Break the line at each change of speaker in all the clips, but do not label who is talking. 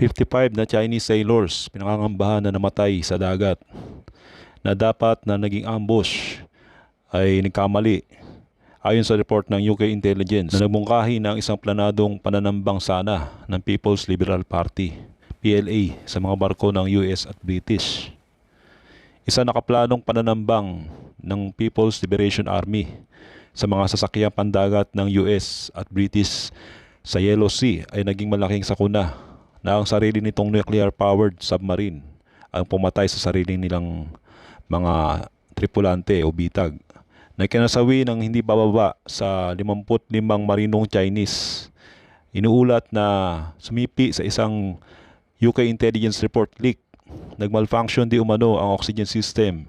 55 na Chinese sailors pinangangambahan na namatay sa dagat na dapat na naging ambush ay nagkamali ayon sa report ng UK Intelligence na nagmungkahi ng isang planadong pananambang sana ng People's Liberal Party PLA sa mga barko ng US at British. Isa nakaplanong pananambang ng People's Liberation Army sa mga sasakyang pandagat ng US at British sa Yellow Sea ay naging malaking sakuna na ang sarili nitong nuclear-powered submarine ang pumatay sa sarili nilang mga tripulante o bitag na kinasawi ng hindi bababa sa 55 marinong Chinese. Inuulat na sumipi sa isang UK intelligence report leak. Nagmalfunction di umano ang oxygen system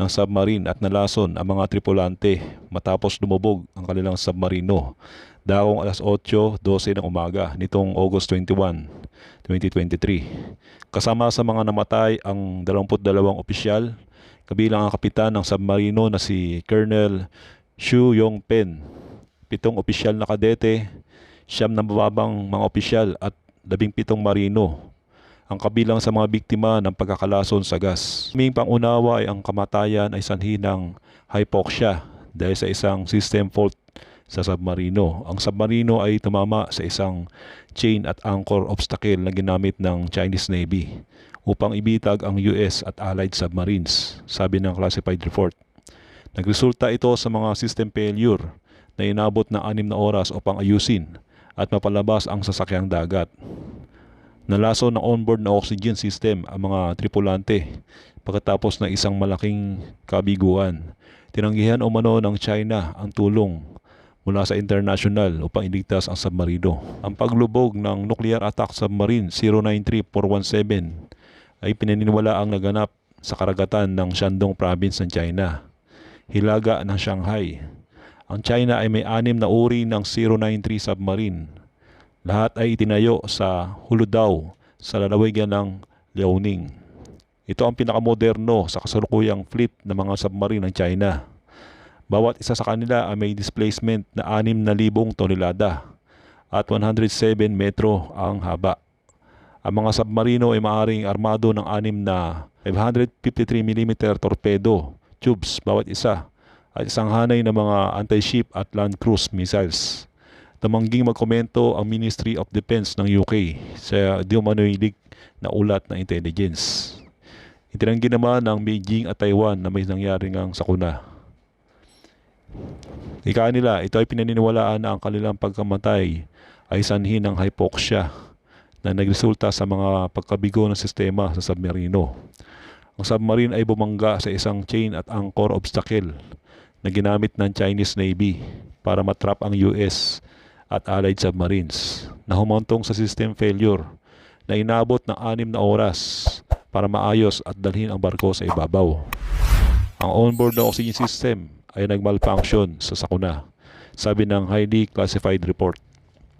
ng submarine at nalason ang mga tripulante matapos lumubog ang kanilang submarino dakong alas 8.12 ng umaga nitong August 21, 2023. Kasama sa mga namatay ang 22 opisyal kabilang ang kapitan ng submarino na si Colonel Xu Yongpen, pitong opisyal na kadete, siyam na mababang mga opisyal at labing pitong marino ang kabilang sa mga biktima ng pagkakalason sa gas. Aming pangunawa ay ang kamatayan ay sanhi ng hypoxia dahil sa isang system fault sa submarino. Ang submarino ay tumama sa isang chain at anchor obstacle na ginamit ng Chinese Navy upang ibitag ang US at allied submarines, sabi ng classified report. Nagresulta ito sa mga system failure na inabot ng anim na oras upang ayusin at mapalabas ang sasakyang dagat. Nalaso ng onboard na oxygen system ang mga tripulante pagkatapos ng isang malaking kabiguan. Tinanggihan umano ng China ang tulong mula sa international upang iligtas ang submarino. Ang paglubog ng nuclear attack submarine 093417 ay pinaniniwala ang naganap sa karagatan ng Shandong province ng China, hilaga ng Shanghai. Ang China ay may anim na uri ng 093 submarine lahat ay itinayo sa Huludao sa lalawigan ng Liaoning. Ito ang pinakamoderno sa kasalukuyang fleet ng mga submarine ng China. Bawat isa sa kanila ay may displacement na 6,000 tonelada at 107 metro ang haba. Ang mga submarino ay maaring armado ng anim na 553 mm torpedo tubes bawat isa at isang hanay ng mga anti-ship at land cruise missiles namangging magkomento ang Ministry of Defense ng UK sa di umano'y leak na ulat ng intelligence. Itinanggi naman ng Beijing at Taiwan na may nangyari ngang sakuna. Ika nila, ito ay pinaniniwalaan na ang kanilang pagkamatay ay sanhi ng hypoxia na nagresulta sa mga pagkabigo ng sistema sa submarino. Ang submarine ay bumangga sa isang chain at anchor obstacle na ginamit ng Chinese Navy para matrap ang US at allied submarines na humantong sa system failure na inabot ng anim na oras para maayos at dalhin ang barko sa ibabaw. Ang onboard na oxygen system ay nagmalfunction sa sakuna, sabi ng highly classified report.